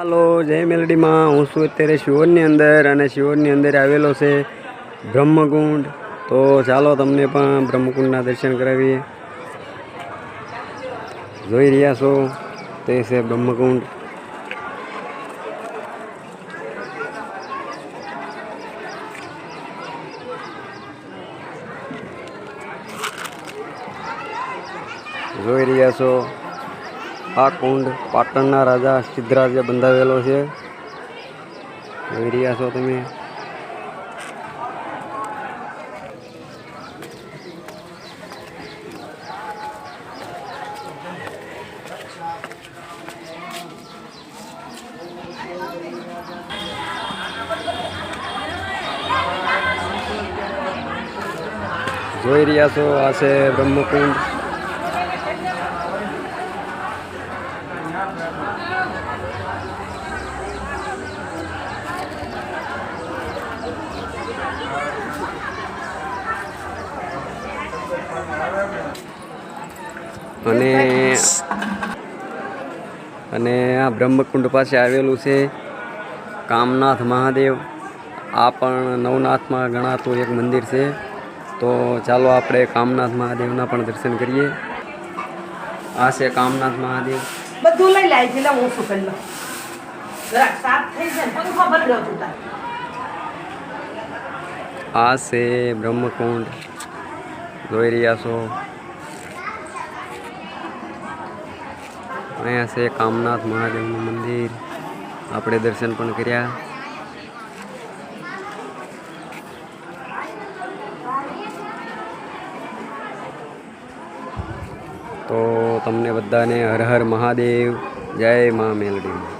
હાલો, જય મેલડીમાં. હું છું અત્યારે શિવોરની અંદર અને શિવોરની અંદર આવેલો છે બ્રહ્મકુંડ. તો ચાલો તમને પણ બ્રહ્મકુંડના દર્શન કરાવીએ. જોઈ રહ્યા છો, તે છે બ્રહ્મકુંડ. જોઈ રહ્યા છો આ કુંડ પાટણના રાજા સિદ્ધરાજે બંધાવેલો છે. જોઈ રહ્યા છો તમે? જોઈ રહ્યા છો, આ છે બ્રહ્મકુંડ. અને અને આ બ્રહ્મકુંડ પાસે આવેલું છે કામનાથ મહાદેવ. આ પણ નવનાથમાં ગણાતું એક મંદિર છે. તો ચાલો આપણે કામનાથ મહાદેવના પણ દર્શન કરીએ. આ છે કામનાથ મહાદેવ. બધું લઈ લાય છે હું શું લઉં? જરાક સાફ થઈ છે ને પંખો બદલ્યો તું તાર આ છે બ્રહ્મકુંડ. જોઈ રહ્યા છો? અહીંયા છે કામનાથ મહાદેવનું મંદિર. આપણે દર્શન પણ કર્યા. તો તમને બધાને હર હર મહાદેવ જય મા મેલડી.